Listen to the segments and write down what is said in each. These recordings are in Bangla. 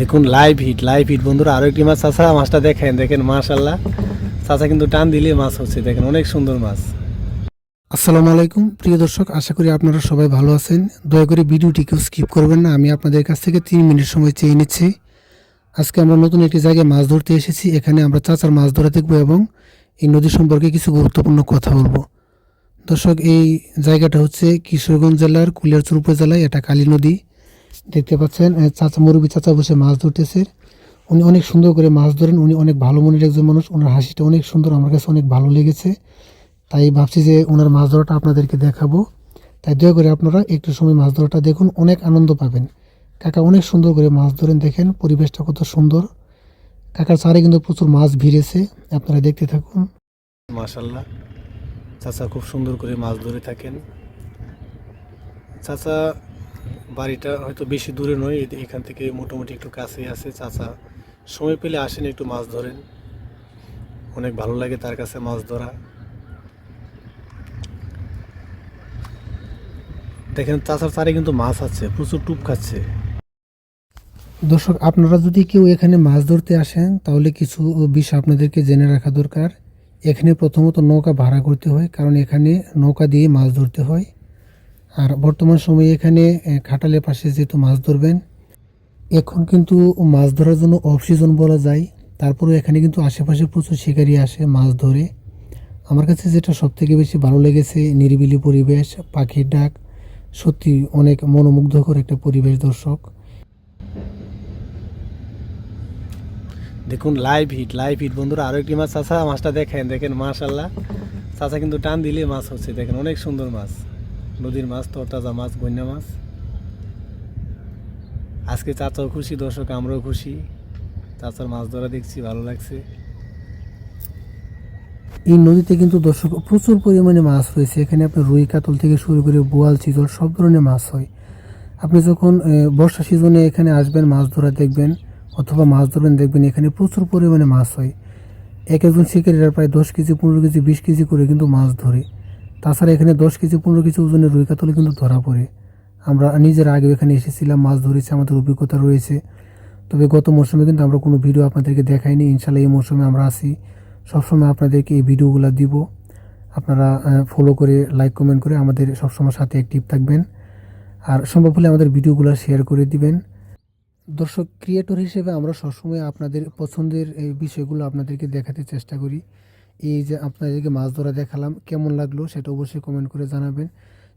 দেখুন লাইভ হিট লাইভ হিট বন্ধুরা আরও একটি মাছ চাষা মাছটা দেখেন দেখেন মাশাল্লাহ চাষা কিন্তু টান দিলে মাছ হচ্ছে, দেখেন, অনেক সুন্দর মাছ। আসসালামু আলাইকুম। প্রিয় দর্শক, আশা করি আপনারা সবাই ভালো আছেন। দয়া করে ভিডিওটি কেউ স্কিপ করবেন না, আমি আপনাদের কাছ থেকে তিন মিনিট সময় চেয়ে নিচ্ছি। আজকে আমরা নতুন একটি জায়গায় মাছ ধরতে এসেছি, এখানে আমরা চাচার মাছ ধরা দেখব এবং এই নদী সম্পর্কে কিছু গুরুত্বপূর্ণ কথা বলব। দর্শক, এই জায়গাটা হচ্ছে কিশোরগঞ্জ জেলার কুলিয়ারচর উপজেলায়, এটা কালী নদী। দেখতে পাচ্ছেন চাচা মুরব্বী চাচা বসে মাছ ধরতেছে। উনি অনেক সুন্দর করে মাছ ধরেন, উনি অনেক ভালো মনের একজন মানুষ, ওনার হাসিটা অনেক সুন্দর, আমার কাছে অনেক ভালো লেগেছে। তাই ভাবছি যে ওনার মাছ ধরাটা আপনাদেরকে দেখাবো। তাই দয়া করে আপনারা একটু সময় মাছ ধরাটা দেখুন, অনেক আনন্দ পাবেন। কাকা অনেক সুন্দর করে মাছ ধরেন, দেখেন পরিবেশটা কত সুন্দর। কাকার চারে কিন্তু প্রচুর মাছ ভিড়েছে, আপনারা দেখতে থাকুন। মাশাল্লাহ চাচা খুব সুন্দর করে মাছ ধরে থাকেন। চাচা বাড়িটা হয়তো বেশি দূরে নয় এখান থেকে মোটামুটি একটু কাছেই আছে। চাচা সময় পেলে আসেন, একটু মাছ ধরেন। অনেক ভালো লাগে তার কাছে মাছ ধরা। দেখেন, চাচার চারে কিন্তু মাছ আছে, প্রচুর টুপ খাচ্ছে। দর্শক, আপনারা যদি কেউ এখানে মাছ ধরতে আসেন, তাহলে কিছু বিষয় আপনাদেরকে জেনে রাখা দরকার। এখানে প্রথমত নৌকা ভাড়া করতে হয়, কারণ এখানে নৌকা দিয়ে মাছ ধরতে হয়। আর বর্তমান সময়ে এখানে খাটালের পাশে যেহেতু মাছ ধরবেন, এখন কিন্তু মাছ ধরার জন্য অফ সিজন বলা যায়। তারপরেও এখানে কিন্তু আশেপাশে প্রচুর শিকারি আসে মাছ ধরে। আমার কাছে যেটা সবথেকে বেশি ভালো লেগেছে, নিরিবিলি পরিবেশ, পাখির ডাক, সত্যি অনেক মনোমুগ্ধকর একটা পরিবেশ দর্শক। দেখুন লাইভ হিট লাইভ হিট বন্ধুরা আরও একটি মাছ চাষা মাছটা দেখেন দেখেন মাশাল্লাহ চাষা কিন্তু টান দিলে মাছ হচ্ছে, দেখেন, অনেক সুন্দর মাছ। নদীর মাছ, তরতাজা মাছ, বন্যা মাছ। আজকে চাচাও খুশি, দর্শক আমরাও খুশি। চাচার মাছ ধরা দেখছি, ভালো লাগছে। এই নদীতে কিন্তু দর্শক প্রচুর পরিমাণে মাছ রয়েছে। এখানে আপনার রুই কাতল থেকে শুরু করে বোয়াল, চিতল সব ধরনের মাছ হয়। আপনি যখন বর্ষা সিজনে এখানে আসবেন, মাছ ধরা দেখবেন অথবা মাছ ধরবেন, দেখবেন এখানে প্রচুর পরিমাণে মাছ হয়। এক একজন শিকারীরা প্রায় দশ কেজি, পনেরো কেজি, বিশ কেজি করে কিন্তু মাছ ধরে। তাছাড়া এখানে দশ কেজি, পনেরো কেজি ওজনের রুই কাতলে কিন্তু ধরা পড়ে। আমরা নিজেরা আগে এখানে এসেছিলাম, মাছ ধরেছি, আমাদের অভিজ্ঞতা রয়েছে। তবে গত মৌসুমে কিন্তু আমরা কোনো ভিডিও আপনাদেরকে দেখাইনি ইনশাল্লাহ এই মৌসুমে আমরা আসি সবসময় আপনাদেরকে এই ভিডিওগুলো দিব। আপনারা ফলো করে লাইক কমেন্ট করে আমাদের সবসময় সাথে অ্যাক্টিভ থাকবেন। আর সম্ভব হলে আমাদের ভিডিওগুলো শেয়ার করে দিবেন। দর্শক ক্রিয়েটর হিসেবে আমরা সবসময় আপনাদের পছন্দের বিষয়গুলো আপনাদেরকে দেখাতে চেষ্টা করি। এই যে আপনাদেরকে মাছ ধরা দেখালাম, কেমন লাগল সেটা অবশ্যই কমেন্ট করে জানাবেন।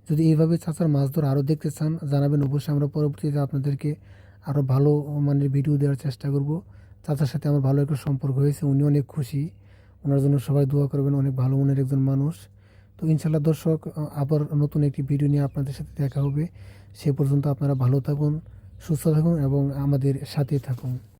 যদি এইভাবে চাচার মাছ ধরা আরও দেখতে চান, জানাবেন। অবশ্যই আমরা পরবর্তীতে আপনাদেরকে আরও ভালো মানের ভিডিও দেওয়ার চেষ্টা করব। চাচার সাথে আমার ভালো একটা সম্পর্ক হয়েছে, উনি অনেক খুশি। ওনার জন্য সবাই দোয়া করবেন, অনেক ভালো মনের একজন মানুষ। তো ইনশাল্লাহ দর্শক, আবার নতুন একটি ভিডিও নিয়ে আপনাদের সাথে দেখা হবে। সে পর্যন্ত আপনারা ভালো থাকুন, সুস্থ থাকুন এবং আমাদের সাথে থাকুন।